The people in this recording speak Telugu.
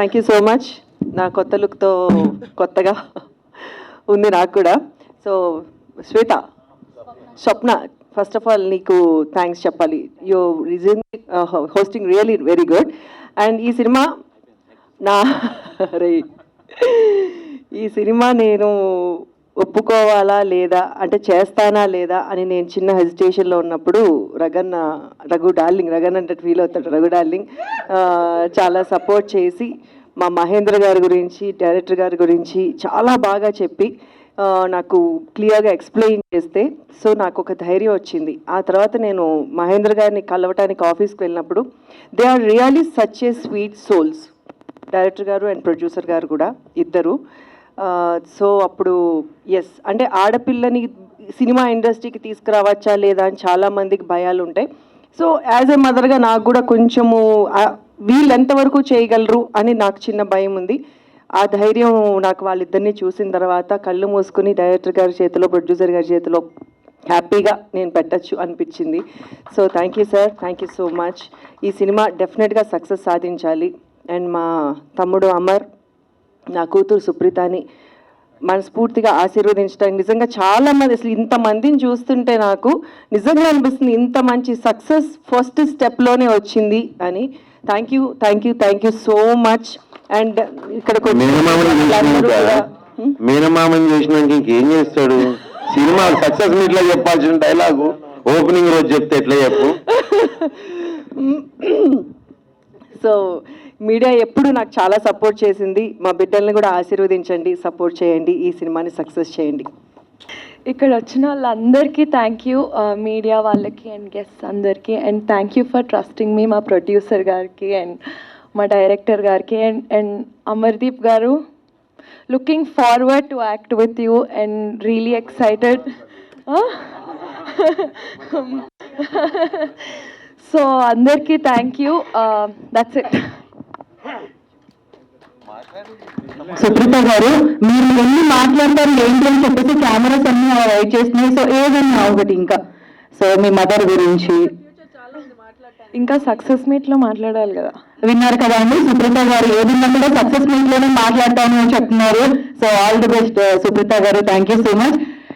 థ్యాంక్ యూ సో మచ్ నా కొత్త లుక్తో కొత్తగా ఉంది నాకు కూడా. So Shweta Swapna first of all నీకు థ్యాంక్స్ చెప్పాలి. You reason hosting really very good and ఈ సినిమా నా రే ఈ సినిమా నేను ఒప్పుకోవాలా లేదా? అంటే చేస్తానా లేదా? అని నేను చిన్న హెజిటేషన్లో ఉన్నప్పుడు రగన్న రఘు డార్లింగ్ రగన్ అంటే ఫీల్ అవుతాడు రఘు డార్లింగ్ చాలా సపోర్ట్ చేసి మా మహేంద్ర గారి గురించి డైరెక్టర్ గారి గురించి చాలా బాగా చెప్పి నాకు క్లియర్గా ఎక్స్ప్లెయిన్ చేస్తే సో నాకు ఒక ధైర్యం వచ్చింది. ఆ తర్వాత నేను మహేంద్ర గారిని కలవటానికి ఆఫీస్కి వెళ్ళినప్పుడు they are really such a sweet souls director గారు అండ్ ప్రొడ్యూసర్ గారు కూడా ఇద్దరు. సో అప్పుడు ఎస్ అంటే ఆడపిల్లని సినిమా ఇండస్ట్రీకి తీసుకురావచ్చా లేదా అని చాలా మందికి భయాలు ఉంటాయి. సో యాజ్ ఎ మదర్గా నాకు కూడా కొంచెము వీళ్ళు ఎంతవరకు చేయగలరు అని నాకు చిన్న భయం ఉంది. ఆ ధైర్యం నాకు వాళ్ళిద్దరిని చూసిన తర్వాత కళ్ళు మూసుకుని డైరెక్టర్ గారి చేతిలో ప్రొడ్యూసర్ గారి చేతిలో హ్యాపీగా నేను పెట్టచ్చు అనిపించింది. So thank you sir thank you so much ఈ సినిమా డెఫినెట్గా సక్సెస్ సాధించాలి. అండ్ మా తమ్ముడు అమర్ నా కూతురు సుప్రీతని మనస్ఫూర్తిగా ఆశీర్వదించడానికి. నిజంగా చాలా మంది అసలు ఇంతమందిని చూస్తుంటే నాకు నిజంగా అనిపిస్తుంది ఇంత మంచి సక్సెస్ ఫస్ట్ స్టెప్లోనే వచ్చింది అని. Thank you thank you thank you so much and ఇక్కడికి వచ్చి మేనమామని చూసినాక? మేనమామని ఇంకేం చేస్తాడు? సినిమా సక్సెస్ మీట్లో చెప్పాల్సిన డైలాగు ఓపెనింగ్ రోజు చెప్తే ఎట్లా చెప్పు? సో మీడియా ఎప్పుడు నాకు చాలా సపోర్ట్ చేసింది. మా బిడ్డల్ని కూడా ఆశీర్వదించండి సపోర్ట్ చేయండి ఈ సినిమాని సక్సెస్ చేయండి. ఇక్కడ వచ్చిన వాళ్ళందరికీ థ్యాంక్ యూ మీడియా వాళ్ళకి అండ్ గెస్ట్ అందరికీ and thank you for trusting మీ మా ప్రొడ్యూసర్ గారికి అండ్ మా డైరెక్టర్ గారికి అండ్ అండ్ అమర్దీప్ గారు. Looking forward to act with you and really excited so అందరికీ thank you that's it Supreetha గారు మీరు ఎన్ని మాట్లాడతారు ఏంటి అని చెప్పేసి కెమెరాస్ అన్ని వెయిట్ చేస్తున్నాయి. సో ఏదన్నా ఒకటి ఇంకా. సో మీ మదర్ గురించి. ఇంకా సక్సెస్ మీట్లో మాట్లాడాలి కదా. విన్నారు కదా అండి సుప్రీత గారు. ఏదన్నా కూడా సక్సెస్ మీట్లోనే మాట్లాడతాను అని చెప్తున్నారు. So all the best Supreetha గారు. Thank you so much